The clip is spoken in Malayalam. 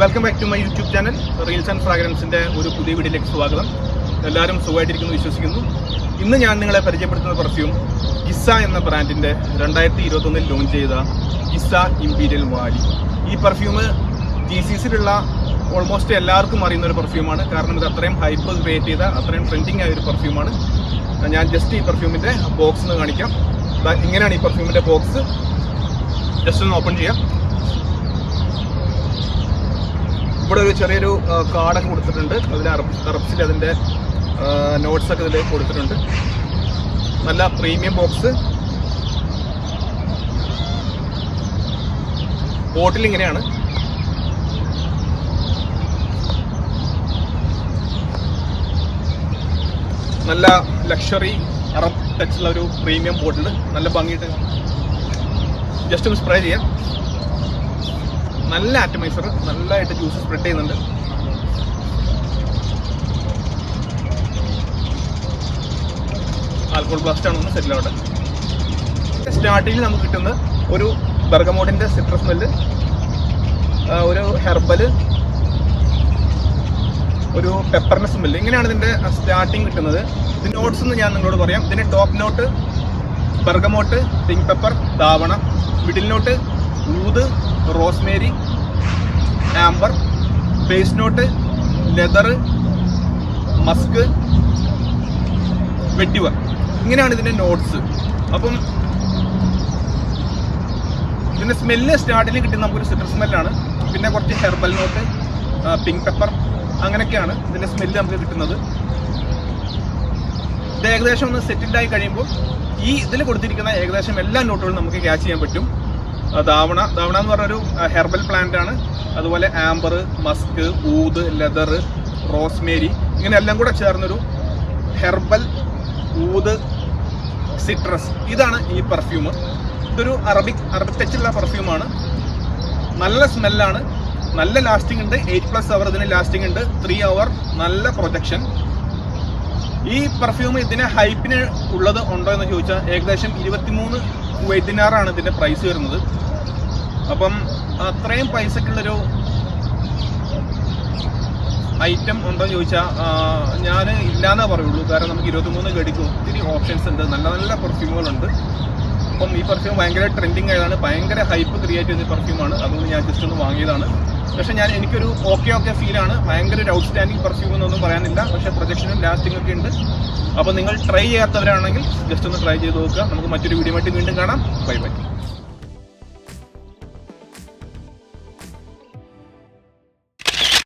Welcome back to my YouTube channel reels and ഫ്രാഗ്രൻസിന്റെ ഒരു പുതിയ വീഡിയോയിലേക്ക് സ്വാഗതം. എല്ലാവരും സുഖമായിട്ടിരിക്കുന്നു വിശ്വസിക്കുന്നു. ഇന്ന് ഞാൻ നിങ്ങളെ പരിചയപ്പെടുത്തുന്ന പെർഫ്യൂം ഗിസ എന്ന ബ്രാൻഡിന്റെ രണ്ടായിരത്തി ഇരുപത്തൊന്നിൽ ലോഞ്ച് ചെയ്ത ഗിസ ഇമ്പീരിയൽ വാലി ഈ പെർഫ്യൂം ജി സി സിയിലുള്ള ഓൾമോസ്റ്റ് എല്ലാവർക്കും അറിയുന്ന ഒരു പെർഫ്യൂമാണ് കാരണം ഇത് അത്രയും ഹൈപ്പ് ക്രിയേറ്റ് ചെയ്ത അത്രയും ട്രെൻഡിങ് ആയ ഒരു പെർഫ്യൂമാണ് ഞാൻ ജസ്റ്റ് ഈ പെർഫ്യൂമിന്റെ ബോക്സ് ഒന്ന് കാണിക്കാം. ഇങ്ങനെയാണ് ഈ പെർഫ്യൂമിന്റെ ബോക്സ് ജസ്റ്റ് ഒന്ന് ഓപ്പൺ ചെയ്യാം. ഇവിടെ ഒരു ചെറിയൊരു കാർഡൊക്കെ കൊടുത്തിട്ടുണ്ട്. അതിൽ അറബ്സിൽ അതിന്റെ നോട്ട്സൊക്കെ ഇതിൽ കൊടുത്തിട്ടുണ്ട്. നല്ല പ്രീമിയം ബോക്സ് ബോട്ടിൽ ഇങ്ങനെയാണ്. നല്ല ലക്ഷറി അറബ് ടച്ചുള്ള ഒരു പ്രീമിയം ബോട്ടിൽ നല്ല ഭംഗിയിട്ട് ജസ്റ്റ് ഒന്ന് സ്പ്രേ ചെയ്യാം. നല്ല ആറ്റമൈസർ നല്ലതായിട്ട് ജ്യൂസ് സ്പ്രെഡ് ചെയ്യുന്നുണ്ട്. ആൽക്കോൾ ബ്ലാസ്റ്റ് ആണ് ഒന്ന് സെറ്റിൽ ആവട്ടെ. സ്റ്റാർട്ടിങ്ങിൽ നമുക്ക് കിട്ടുന്ന ഒരു ബർഗമോട്ടിന്റെ സിട്രസ് സ്മെല്ല് ഒരു ഹെർബൽ ഒരു പെപ്പറിന്റെ സ്മെല്ല് ഇങ്ങനെയാണ് ഇതിന്റെ സ്റ്റാർട്ടിങ് കിട്ടുന്നത്. ഇത് നോട്ട്സ് എന്ന് ഞാൻ നിങ്ങളോട് പറയാം. ഇതിന്റെ top note bergamot pink pepper ദാവണ middle note ഊത് rosemary amber base note leather musk vetiver ഇങ്ങനെയാണ് ഇതിന്റെ നോട്ട്സ് അപ്പം ഇതിന്റെ സ്മെല്ല് സ്റ്റാർട്ടിൽ കിട്ടുന്ന നമുക്കൊരു സിട്രസ് സ്മെല്ലാണ് പിന്നെ കുറച്ച് ഹെർബൽ നോട്ട് പിങ്ക് പെപ്പർ അങ്ങനെയൊക്കെയാണ് ഇതിന്റെ സ്മെല്ല് നമുക്ക് കിട്ടുന്നത്. ഇത് ഏകദേശം ഒന്ന് സെറ്റിൽഡായി കഴിയുമ്പോൾ ഈ ഇതിൽ കൊടുത്തിരിക്കുന്ന ഏകദേശം എല്ലാ നോട്ടുകളും നമുക്ക് ക്യാച്ച് ചെയ്യാൻ പറ്റും. ദാവണ ദാവണ എന്ന് പറഞ്ഞൊരു ഹെർബൽ പ്ലാന്റ് ആണ്. അതുപോലെ ആംബർ മസ്ക് ഊത് ലെതർ റോസ്മേരി ഇങ്ങനെ എല്ലാം കൂടെ ചേർന്നൊരു ഹെർബൽ ഊത് സിട്രസ്. ഇതാണ് ഈ പെർഫ്യൂം ഇതൊരു അറബിക് അറബിക് ടച്ചുള്ള പെർഫ്യൂമാണ് നല്ല സ്മെല്ലാണ് നല്ല ലാസ്റ്റിംഗ് ഉണ്ട്. എയ്റ്റ് പ്ലസ് അവർ ഇതിന് ലാസ്റ്റിംഗ് ഉണ്ട്. ത്രീ അവർ നല്ല പ്രൊജക്ഷൻ ഈ പെർഫ്യൂം ഇതിന് ഹൈപ്പിന് ഉള്ളത് ഉണ്ടോ എന്ന് ചോദിച്ചാൽ ഏകദേശം ഇരുപത്തിമൂന്ന് വെയ്തിനാറാണ് ഇതിന്റെ പ്രൈസ് വരുന്നത്. അപ്പം അത്രയും പൈസക്കുള്ളൊരു ഐറ്റം ഉണ്ടോ എന്ന് ചോദിച്ചാൽ ഞാൻ ഇല്ലാന്നേ പറയുള്ളൂ. കാരണം നമുക്ക് ഇരുപത്തിമൂന്ന് ഗടിക്ക് ഒത്തിരി ഓപ്ഷൻസ് ഉണ്ട്. നല്ല നല്ല പെർഫ്യൂമുകളുണ്ട് അപ്പം ഈ പെർഫ്യൂം ഭയങ്കര ട്രെൻഡിങ് ആയതാണ്. ഭയങ്കര ഹൈപ്പ് ക്രിയേറ്റ് ചെയ്യുന്ന പെർഫ്യൂമാണ് അതുകൊണ്ട് ഞാൻ ജസ്റ്റ് ഒന്ന് വാങ്ങിയതാണ്. പക്ഷെ ഞാൻ എനിക്കൊരു ഓക്കെ ഓക്കെ ഫീലാണ് ഭയങ്കര ഒരു ഔട്ട്സ്റ്റാൻഡിങ് പെർഫ്യൂം എന്നൊന്നും പറയാനില്ല. പക്ഷേ പ്രൊജക്ഷനും ലാസ്റ്റിംഗ് ഒക്കെ ഉണ്ട്. അപ്പോൾ നിങ്ങൾ ട്രൈ ചെയ്യാത്തവരാണെങ്കിൽ ജസ്റ്റ് ഒന്ന് ട്രൈ ചെയ്ത് നോക്കുക. നമുക്ക് മറ്റൊരു വീഡിയോ ആയിട്ട് വീണ്ടും കാണാം. Bye bye